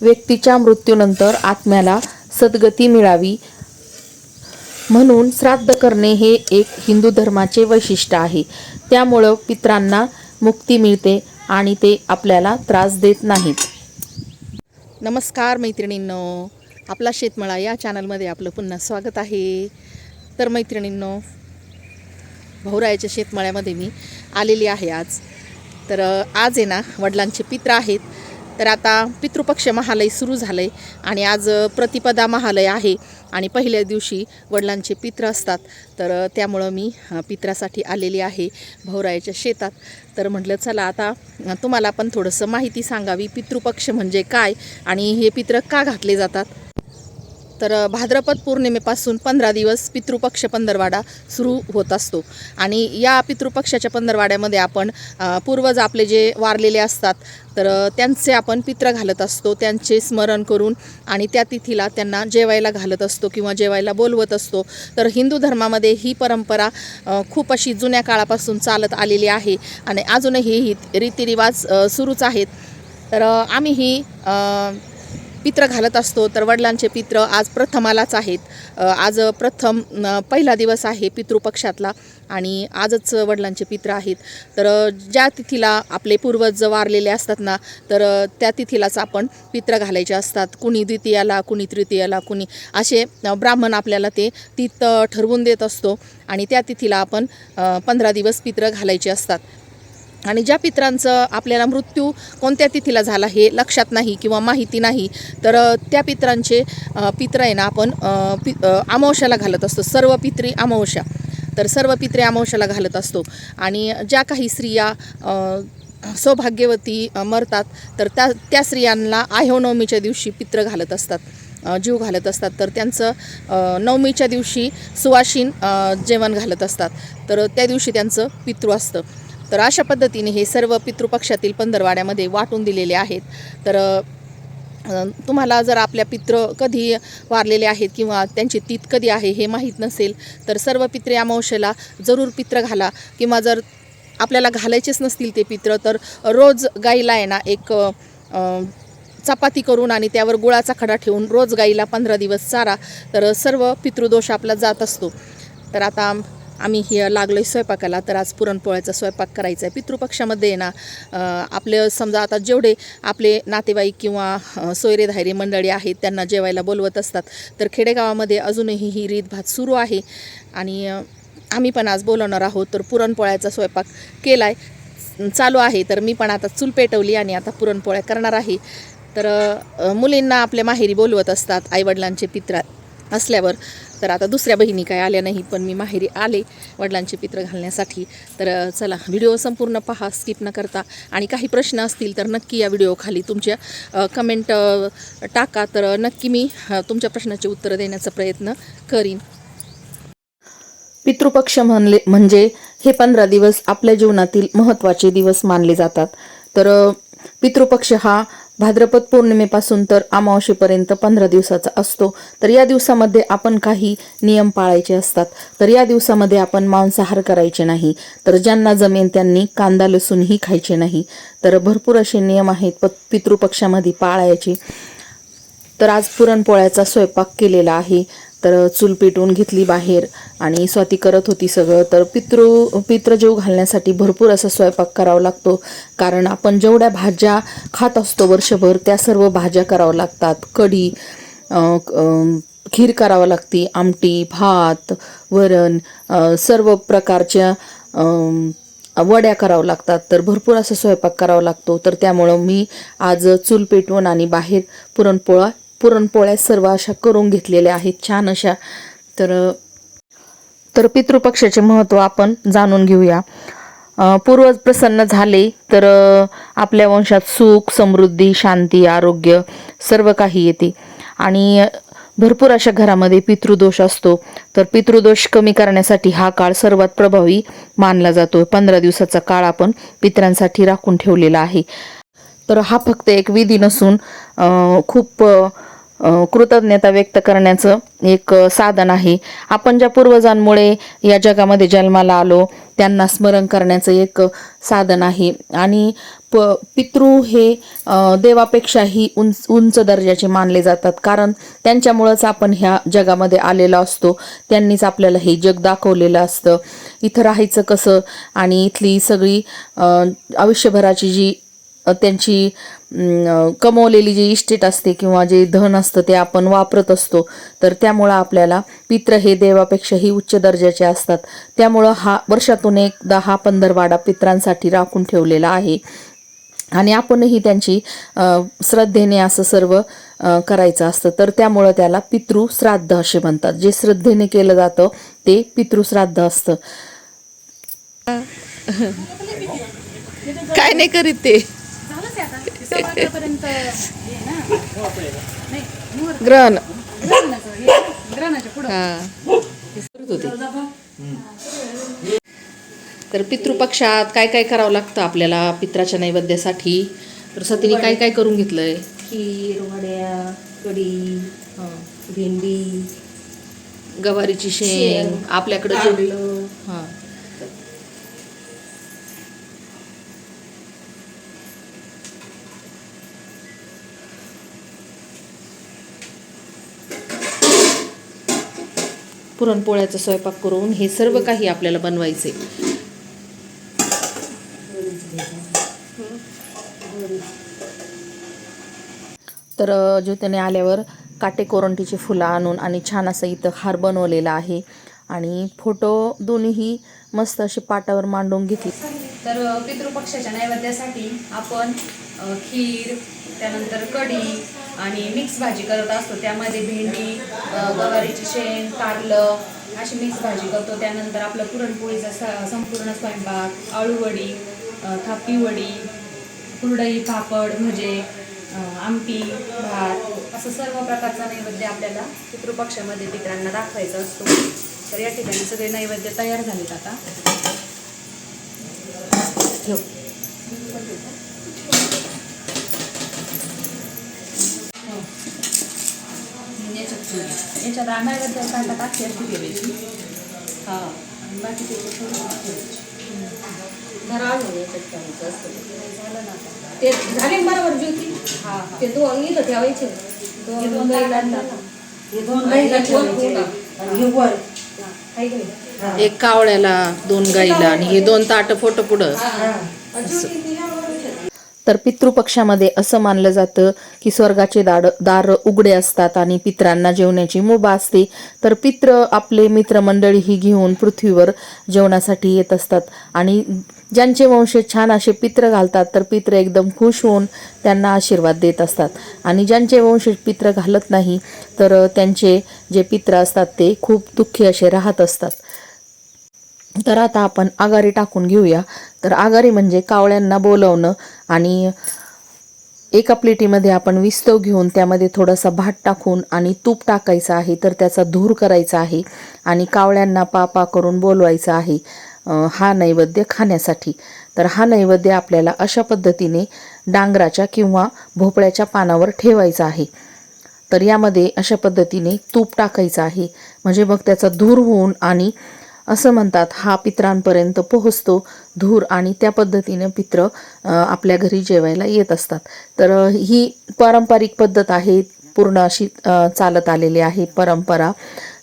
व्यक्तीच्या मृत्यूनंतर आत्म्याला सद्गती मिळावी म्हणून श्राद्ध करणे हे एक हिंदू धर्माचे वैशिष्ट्य आहे. त्यामुळं पित्रांना मुक्ती मिळते आणि ते आपल्याला त्रास देत नाहीत. नमस्कार मैत्रिणींनो. आपला शेतमळा या चॅनलमध्ये आपलं पुन्हा स्वागत आहे. तर मैत्रिणींनो भाऊरायाच्या शेतमळ्यामध्ये मी आलेली आहे आज. तर आज आहे ना वडिलांचे पित्र आहेत. तर आता पितृपक्ष महालय सुरू झालं आहे आणि आज प्रतिपदा महालय आहे आणि पहिल्या दिवशी वडिलांचे पित्र असतात. तर त्यामुळं मी पित्रासाठी आलेली आहे भवरायाच्या शेतात. तर म्हटलं चला आता तुम्हाला पण थोडंसं माहिती सांगावी पितृपक्ष म्हणजे काय आणि हे पित्र का घातले जातात? तर भाद्रपद पौर्णिमेपासून पंधरा दिवस पितृपक्ष पंधरवाडा सुरू होत असतो. आणि या पितृपक्षाच्या पंधरवाड्यामध्ये आपण पूर्वज आपले जे वारलेले असतात तर त्यांचे आपण पित्र घालत असतो त्यांचे स्मरण करून आणि त्या तिथीला त्यांना जेवायला घालत असतो किंवा जेवायला बोलवत असतो. तर हिंदू धर्मामध्ये ही परंपरा खूप अशी जुन्या काळापासून चालत आलेली आहे आणि अजूनही ही रीतिरिवाज सुरूच आहेत. तर आम्ही ही पित्र घालत असतो तर वडिलांचे पित्र आज प्रथमालाच आहेत. आज प्रथम पहिला दिवस आहे पितृपक्षातला आणि आजच वडिलांचे पित्र आहेत. तर ज्या तिथीला आपले पूर्वज वारलेले असतात ना तर त्या तिथीलाच आपण पित्र घालायचे असतात. कुणी द्वितीयाला कुणी तृतीयाला कुणी असे ब्राह्मण आपल्याला ते तिथं ठरवून देत असतो आणि त्या तिथीला आपण पंधरा दिवस पित्र घालायचे असतात. आणि ज्या पित्रांचं आपल्याला मृत्यू कोणत्या तिथीला झाला हे लक्षात नाही किंवा माहिती नाही तर त्या पित्रांचे पित्र आहे ना आपण पि अमावश्याला घालत असतो. सर्व पित्री अमावश्या तर सर्व पित्रे अमावश्याला घालत असतो. आणि ज्या काही स्त्रिया सौभाग्यवती मरतात तर त्या त्या स्त्रियांना आह्यनवमीच्या दिवशी पित्र घालत असतात जीव घालत असतात. तर त्यांचं नवमीच्या दिवशी सुवाशीन जेवण घालत असतात. तर त्या दिवशी त्यांचं पितृ असतं. तर अशा पद्धतीने हे सर्व पितृपक्षातील पंधरवाड्यामध्ये वाटून दिलेले आहेत. तर तुम्हाला जर आपल्या पित्र कधी वारलेले आहेत किंवा त्यांची तीत कधी आहे हे माहीत नसेल तर सर्व पित्रे अमावस्येला जरूर पित्र घाला किंवा जर आपल्याला घालायचेच नसतील ते पित्र तर रोज गाईला आहे ना एक चपाती करून आणि त्यावर गुळाचा खडा ठेवून रोज गाईला पंधरा दिवस चारा तर सर्व पितृदोष आपला जात असतो. तर आता आम्ही हे लागलो आहे स्वयंपाकाला तर आज पुरणपोळ्याचा स्वयंपाक करायचा आहे पितृपक्षामध्ये आहे ना आपलं आपले समजा आता जेवढे आपले नातेवाईक किंवा सोयरे धायरे मंडळी आहेत त्यांना जेवायला बोलवत असतात तर खेडेगावामध्ये अजूनही ही रीतभात सुरू आहे. आणि आम्ही पण आज बोलवणार आहोत तर पुरणपोळ्याचा स्वयंपाक केला आहे चालू आहे तर मी पण आता चूल पेटवली आणि आता पुरणपोळ्या करणार आहे. तर मुलींना आपल्या माहेरी बोलवत असतात आईवडिलांचे पित्र असल्यावर तर आता दुसऱ्या बहिणी काय आल्या नाही पण मी माहेरी आले वडिलांचे पित्र घालण्यासाठी. तर चला व्हिडिओ संपूर्ण पहा स्किप न करता. आणि काही प्रश्न असतील तर नक्की या व्हिडिओखाली तुमच्या कमेंट टाका. तर नक्की मी तुमच्या प्रश्नाचे उत्तर देण्याचा प्रयत्न करीन. पितृपक्ष म्हणले म्हणजे हे पंधरा दिवस आपल्या जीवनातील महत्त्वाचे दिवस मानले जातात. तर पितृपक्ष हा भाद्रपद पौर्णिमेपासून तर अमावशेपर्यंत पंधरा दिवसाचा असतो. तर या दिवसामध्ये आपण काही नियम पाळायचे असतात. तर या दिवसामध्ये आपण मांसाहार करायचे नाही. तर ज्यांना जमेन त्यांनी कांदा लसूणही खायचे नाही. तर भरपूर असे नियम आहेत प पितृपक्षामध्ये पाळायचे. तर आज पुरणपोळ्याचा स्वयंपाक केलेला आहे. तर चूल पेटवून घेतली बाहेर आणि स्वाती करत होती सगळं. तर पितृ पित्रजीव घालण्यासाठी भरपूर असा स्वयंपाक करावा लागतो. कारण आपण जेवढ्या भाज्या खात असतो वर्षभर त्या सर्व भाज्या कराव्या लागतात. कढी खीर करावं लागते आमटी भात वरण सर्व प्रकारच्या वड्या करावं लागतात. तर भरपूर असा स्वयंपाक करावा लागतो. तर त्यामुळं मी आज चूल पेटवून आणि बाहेर पुरणपोळा पुरणपोळ्या सर्व अशा करून घेतलेल्या आहेत छान अशा. तर तर पितृपक्षाचे महत्त्व आपण जाणून घेऊया. पूर्वज प्रसन्न झाले तर आपल्या वंशात सुख समृद्धी शांती आरोग्य सर्व काही येते. आणि भरपूर अशा घरामध्ये पितृदोष असतो. तर पितृदोष कमी करण्यासाठी हा काळ सर्वात प्रभावी मानला जातो. पंधरा दिवसाचा काळ आपण पित्रांसाठी राखून ठेवलेला आहे. तर हा फक्त एक विधी नसून खूप कृतज्ञता व्यक्त करण्याचं एक साधन आहे. आपण ज्या पूर्वजांमुळे या जगामध्ये जन्माला आलो त्यांना स्मरण करण्याचं एक साधन आहे. आणि प पितृ हे देवापेक्षाही उंच उंच दर्जाचे मानले जातात. कारण त्यांच्यामुळंच आपण ह्या जगामध्ये आलेलो असतो. त्यांनीच आपल्याला हे जग दाखवलेलं असतं. इथं राहायचं कसं? आणि इथली सगळी आयुष्यभराची जी त्यांची कमवलेली जी इस्टेट असते किंवा जे धन असतं ते आपण वापरत असतो तर त्यामुळं आपल्याला पित्र हे देवापेक्षाही उच्च दर्जाचे असतात. त्यामुळं हा वर्षातून एकदा हा पंधरवाडा पित्रांसाठी राखून ठेवलेला आहे. आणि आपणही त्यांची श्रद्धेने असं सर्व करायचं असतं. तर त्यामुळं त्याला पितृश्राद्ध असे म्हणतात. जे श्रद्धेने केलं जातं ते पितृश्राद्ध असतं. काय नाही करीत ते. ग्रहण. हा. तर पितृपक्षात काय काय करावं लागतं आपल्याला पित्राच्या नैवेद्यासाठी? तर सतीने काय काय करून घेतलंय? खीर वड्या कढी भेंडी गवारीची शेंग शेंग, आपल्याकडे पुरणपोळ्याचा स्वयंपाक करून हे सर्व काही आपल्याला बनवायचे. तर ज्योतीने आल्यावर काटेकोरंटीची फुलं आणून आणि छान असं इथं हार बनवलेला आहे. आणि फोटो दोन्हीही मस्त असे पाटावर मांडून घेतले. तर पितृपक्षाच्या नैवेद्यासाठी आपण खीर त्यानंतर कढी आणि मिक्स भाजी करत असतो. त्यामध्ये भेंडी अ, गवारीची कारलं अशी मिक्स भाजी करतो. त्यानंतर आपलं पुरणपोळीचा स संपूर्ण स्वयंपाक आळूवडी थापीवडी थापी वडी कुरडई पापड भजे आमटी भात असं सर्व प्रकारचा नैवेद्य आपल्याला पितृपक्षामध्ये पित्रांना दाखवायचा असतो. तर या ठिकाणी सगळे नैवेद्य तयार झालेत आता. ठेव. याच्यात कांदा ठेवायची हा. आणि बाकी ठेवायची. ठेवायचं असतं. झालं ना आता. ते झाले बरोबर ज्योती? हा ते दोन इथं ठेवायचे. हे दोन दोन गाईला. हे दोन गाईला ठेवायचे. आणि हे वर. आहे की नाही? एक कावळ्याला दोन गाईला आणि हे दोन ताट फोटो पुढं आणि ज्योती तिला बरोबर विचार. तर पितृपक्षामध्ये असं मानलं जातं की स्वर्गाचे दाड दार उघडे असतात आणि पित्रांना जेवण्याची मुभा असते. तर पित्र आपले मित्रमंडळी ही घेऊन पृथ्वीवर जेवणासाठी येत असतात. आणि ज्यांचे वंश छान असे पित्र घालतात तर पित्र एकदम खुश होऊन त्यांना आशीर्वाद देत असतात. आणि ज्यांचे वंश पित्र घालत नाही तर त्यांचे जे पित्र असतात ते खूप दुःखी असे राहत असतात. तर आता आपण आगारी टाकून घेऊया. तर आगारी म्हणजे कावळ्यांना बोलवणं आणि एका प्लेटीमध्ये आपण विस्तव घेऊन त्यामध्ये थोडासा भात टाकून आणि तूप टाकायचं आहे तर त्याचा धूर करायचा आहे आणि कावळ्यांना पापा करून बोलवायचं आहे हा नैवेद्य खाण्यासाठी. तर हा नैवेद्य आपल्याला अशा पद्धतीने डांगराच्या किंवा भोपळ्याच्या पानावर ठेवायचा आहे. तर यामध्ये अशा पद्धतीने तूप टाकायचं आहे. म्हणजे मग त्याचा धूर होऊन आणि असं म्हणतात हा पित्रांपर्यंत पोहोचतो धूर आणि त्या पद्धतीने पित्र आपल्या घरी जेवायला येत असतात. तर ही पारंपरिक पद्धत आहे पूर्ण अशी चालत आलेली आहे परंपरा.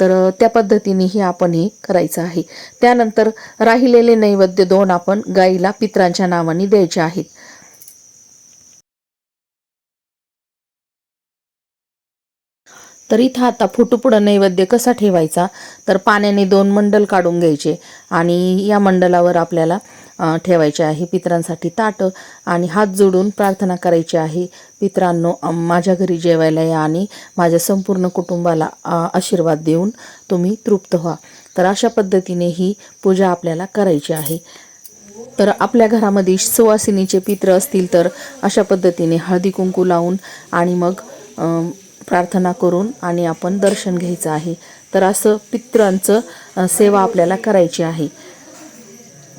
तर त्या पद्धतीनेही आपण हे करायचं आहे. त्यानंतर राहिलेले नैवेद्य दोन आपण गाईला पित्रांच्या नावाने द्यायचे आहेत. तर इथं आता फुटुपुडं नैवेद्य कसा ठेवायचा? तर पाण्याने दोन मंडल काढून घ्यायचे आणि या मंडलावर आपल्याला ठेवायचे आहे पित्रांसाठी ताटं आणि हात जोडून प्रार्थना करायची आहे. पित्रांनो माझ्या घरी जेवायला या आणि माझ्या संपूर्ण कुटुंबाला आशीर्वाद देऊन तुम्ही तृप्त व्हा. तर अशा पद्धतीने ही पूजा आपल्याला करायची आहे. तर आपल्या घरामध्ये सुवासिनीचे पित्र असतील तर अशा पद्धतीने हळदी कुंकू लावून आणि मग प्रार्थना करून आणि आपण दर्शन घ्यायचं आहे. तर असं पित्रांचं सेवा आपल्याला करायची आहे.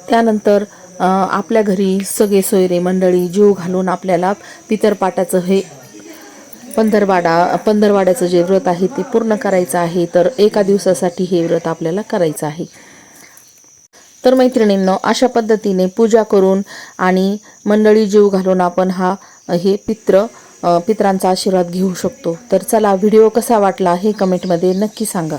त्यानंतर आपल्या घरी सगळे सोयरे मंडळी जीव घालून आपल्याला पितरपाटाचं हे पंधरवाडा पंधरवाड्याचं जे व्रत आहे ते पूर्ण करायचं आहे. तर एका दिवसासाठी हे व्रत आपल्याला करायचं आहे. तर मैत्रिणींना अशा पद्धतीने पूजा करून आणि मंडळी जीव घालून आपण हा हे पित्र पित्रांचा आशीर्वाद घेऊ शकतो. तर चला व्हिडिओ कसा वाटला हे कमेंटमध्ये नक्की सांगा.